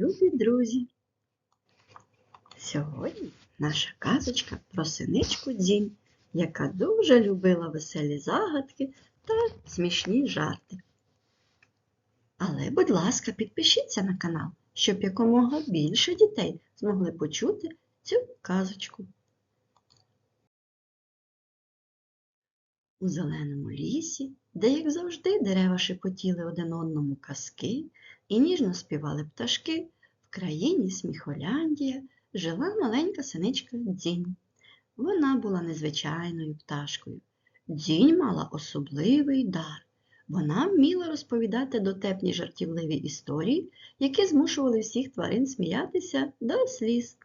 Любі друзі! Сьогодні наша казочка про синичку Дзінь, яка дуже любила веселі загадки та смішні жарти. Але, будь ласка, підпишіться на канал, щоб якомога більше дітей змогли почути цю казочку. У зеленому лісі, де, як завжди, дерева шепотіли один одному казки і ніжно співали пташки, в країні Сміхоляндія жила маленька синичка Дзінь. Вона була незвичайною пташкою. Дзінь мала особливий дар. Вона вміла розповідати дотепні жартівливі історії, які змушували всіх тварин сміятися до сліз.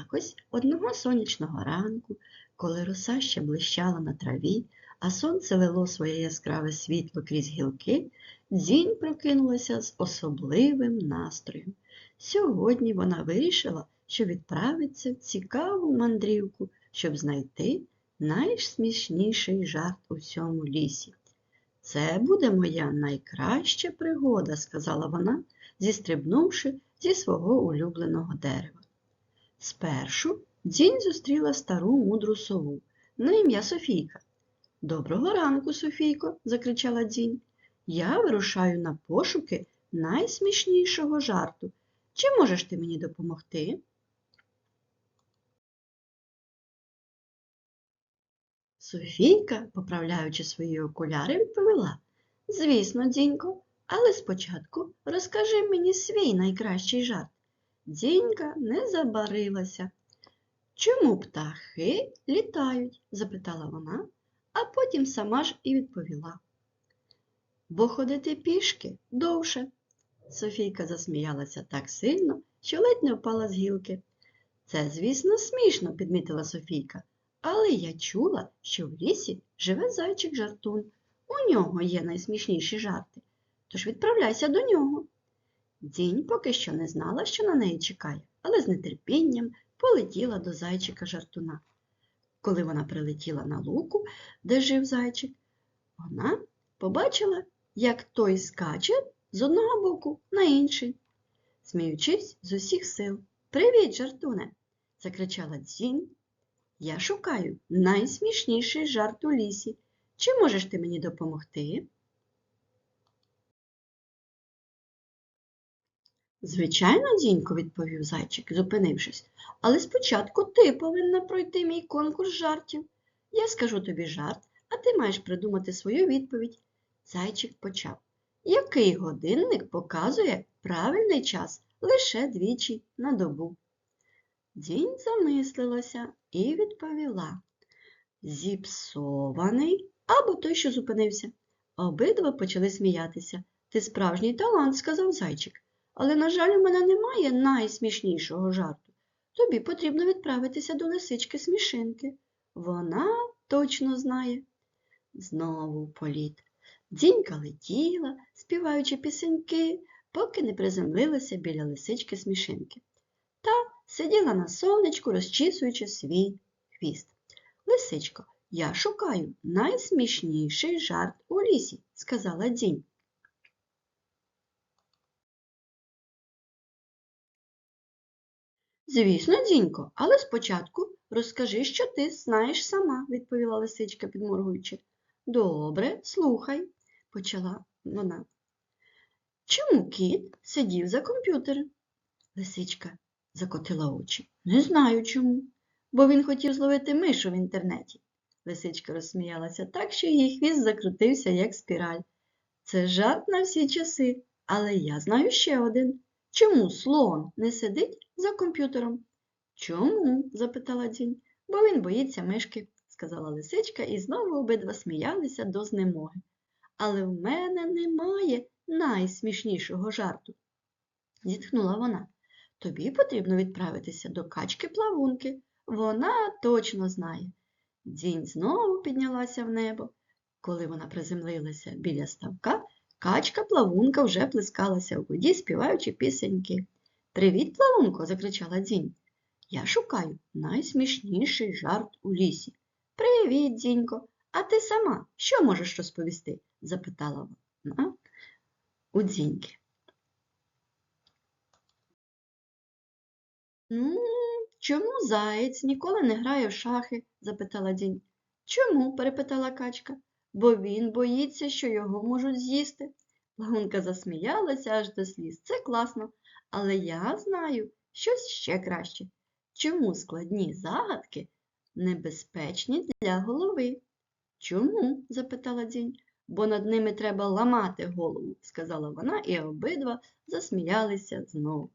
Якось одного сонячного ранку, коли роса ще блищала на траві, а сонце лило своє яскраве світло крізь гілки, Дзінь прокинулася з особливим настроєм. Сьогодні вона вирішила, що відправиться в цікаву мандрівку, щоб знайти найсмішніший жарт у всьому лісі. Це буде моя найкраща пригода, сказала вона, зістрибнувши зі свого улюбленого дерева. Спершу Дзінь зустріла стару мудру сову на ім'я Софійка. Доброго ранку, Софійко, закричала Дзінь. Я вирушаю на пошуки найсмішнішого жарту. Чи можеш ти мені допомогти? Софійка, поправляючи свої окуляри, відповіла Звісно, Дзінько, але спочатку розкажи мені свій найкращий жарт. Дзінька не забарилася. Чому птахи літають? запитала вона, а потім сама ж і відповіла. Бо ходити пішки довше. Софійка засміялася так сильно, що ледь не впала з гілки. Це, звісно, смішно, підмітила Софійка, але я чула, що в лісі живе зайчик жартун. У нього є найсмішніші жарти. Тож відправляйся до нього. Дзінь поки що не знала, що на неї чекає, але з нетерпінням полетіла до зайчика жартуна. Коли вона прилетіла на луку, де жив зайчик, вона побачила, як той скаче з одного боку на інший, сміючись з усіх сил. Привіт, жартуне! закричала Дзінь. Я шукаю найсмішніший жарт у лісі. Чи можеш ти мені допомогти? Звичайно, Дзінько, відповів зайчик, зупинившись, але спочатку ти повинна пройти мій конкурс жартів. Я скажу тобі жарт, а ти маєш придумати свою відповідь. Зайчик почав. Який годинник показує правильний час лише двічі на добу? Дзінь замислилася і відповіла Зіпсований або той, що зупинився. Обидва почали сміятися. Ти справжній талант, сказав зайчик. Але, на жаль, у мене немає найсмішнішого жарту. Тобі потрібно відправитися до лисички смішинки. Вона точно знає. Знову політ. Дзінька летіла, співаючи пісеньки, поки не приземлилася біля лисички смішинки. Та сиділа на сонечку, розчісуючи свій хвіст. Лисичко, я шукаю найсмішніший жарт у лісі, сказала дзінь. Звісно, Дзінько, але спочатку розкажи, що ти знаєш сама, відповіла лисичка, підморгуючи. Добре, слухай, почала вона. Чому кіт сидів за комп'ютером? Лисичка закотила очі. Не знаю чому, бо він хотів зловити мишу в інтернеті. Лисичка розсміялася так, що її хвіст закрутився, як спіраль. Це жарт на всі часи, але я знаю ще один. Чому слон не сидить за комп'ютером? Чому? запитала Дзінь. Бо він боїться мишки, сказала лисичка, і знову обидва сміялися до знемоги. Але в мене немає найсмішнішого жарту, зітхнула вона. Тобі потрібно відправитися до качки плавунки. Вона точно знає. Дзінь знову піднялася в небо. Коли вона приземлилася біля ставка, Качка плавунка вже плескалася у воді, співаючи пісеньки. Привіт, плавунко! закричала дзінь. Я шукаю найсмішніший жарт у лісі. Привіт, дзінько, а ти сама що можеш розповісти? запитала вона у дзіньки. Ну, чому заєць ніколи не грає в шахи? запитала Дзінь. Чому? перепитала качка. Бо він боїться, що його можуть з'їсти. Лагунка засміялася аж до сліз. Це класно, але я знаю щось ще краще. Чому складні загадки небезпечні для голови? Чому? запитала Дзінь. Бо над ними треба ламати голову, сказала вона, і обидва засміялися знову.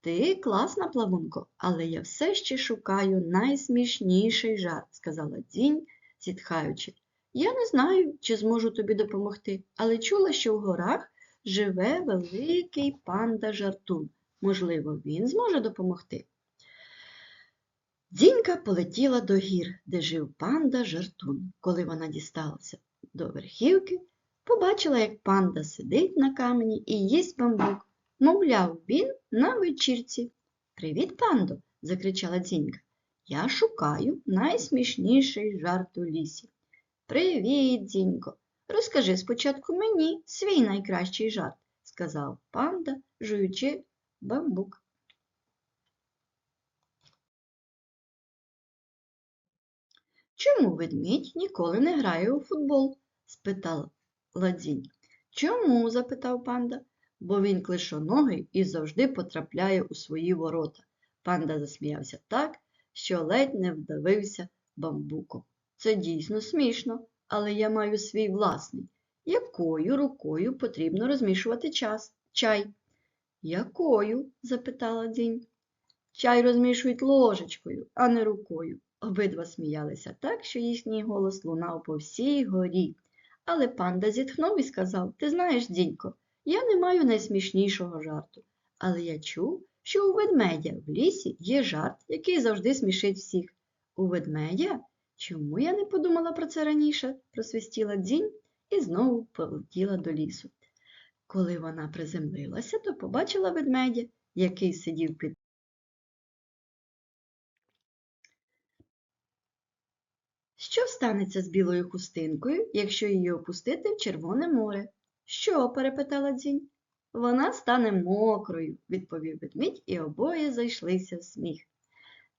Ти класна, плавунко, але я все ще шукаю найсмішніший жарт, сказала Дзінь, зітхаючи. Я не знаю, чи зможу тобі допомогти, але чула, що в горах живе великий панда жартун. Можливо, він зможе допомогти. Дзінька полетіла до гір, де жив панда жартун. Коли вона дісталася до верхівки, побачила, як панда сидить на камені і їсть бамбук. Мовляв, він на вечірці. Привіт, пандо, закричала Дзінька. Я шукаю найсмішніший жарт у лісі. Привіт, Дзінько. Розкажи спочатку мені свій найкращий жарт, сказав панда, жуючи бамбук. Чому ведмідь ніколи не грає у футбол? спитала Дзінь. Чому? запитав панда. Бо він клишоногий і завжди потрапляє у свої ворота. Панда засміявся так, що ледь не вдавився бамбуком. Це дійсно смішно, але я маю свій власний. Якою рукою потрібно розмішувати час, чай? Якою? запитала Дзінь. Чай розмішують ложечкою, а не рукою. Обидва сміялися так, що їхній голос лунав по всій горі. Але панда зітхнув і сказав Ти знаєш, Дзінько, я не маю найсмішнішого жарту, але я чув, що у ведмедя в лісі є жарт, який завжди смішить всіх. У ведмедя? Чому я не подумала про це раніше? просвистіла дзінь і знову полетіла до лісу. Коли вона приземлилася, то побачила ведмедя, який сидів під Що станеться з білою хустинкою, якщо її опустити в Червоне море? Що? перепитала дзінь. Вона стане мокрою, відповів ведмідь, і обоє зайшлися в сміх.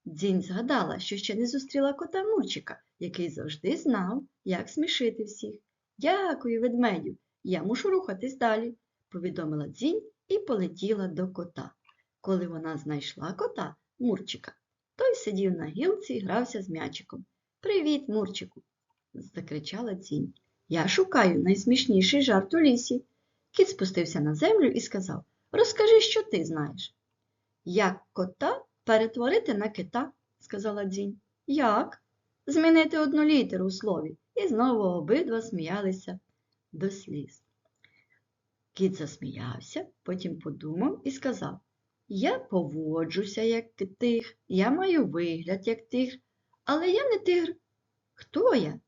Дзінь згадала, що ще не зустріла кота Мурчика, який завжди знав, як смішити всіх. Дякую, ведмедю, я мушу рухатись далі, повідомила дзінь і полетіла до кота. Коли вона знайшла кота Мурчика, той сидів на гілці і грався з м'ячиком. Привіт, Мурчику, закричала дзінь. Я шукаю найсмішніший жарт у лісі. Кіт спустився на землю і сказав Розкажи, що ти знаєш. Як кота перетворити на кита, сказала дзінь. Як? Змінити одну літеру у слові. І знову обидва сміялися до сліз. Кіт засміявся, потім подумав і сказав Я поводжуся, як тигр, я маю вигляд, як тигр, але я не тигр. Хто я?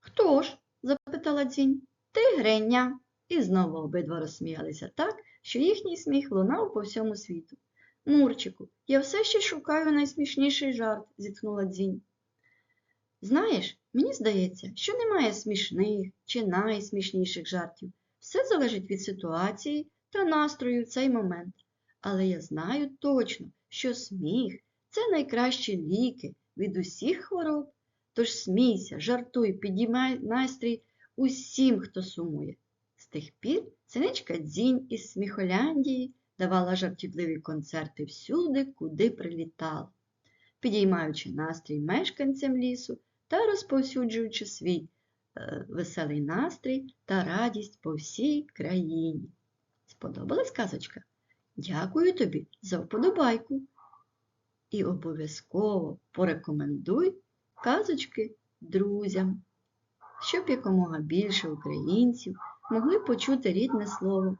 Хто ж? запитала дзінь. Тигреня. І знову обидва розсміялися так, що їхній сміх лунав по всьому світу. Мурчику, я все ще шукаю найсмішніший жарт, зітхнула дзінь. Знаєш, мені здається, що немає смішних чи найсмішніших жартів. Все залежить від ситуації та настрою в цей момент. Але я знаю точно, що сміх це найкращі ліки від усіх хвороб. Тож смійся, жартуй, підіймай настрій усім, хто сумує. Тих пір синичка дзінь із Сміхоляндії давала жартівливі концерти всюди, куди прилітала, підіймаючи настрій мешканцям лісу та розповсюджуючи свій е, веселий настрій та радість по всій країні. Сподобалась казочка? Дякую тобі за вподобайку. І обов'язково порекомендуй казочки друзям, щоб якомога більше українців могли почути рідне слово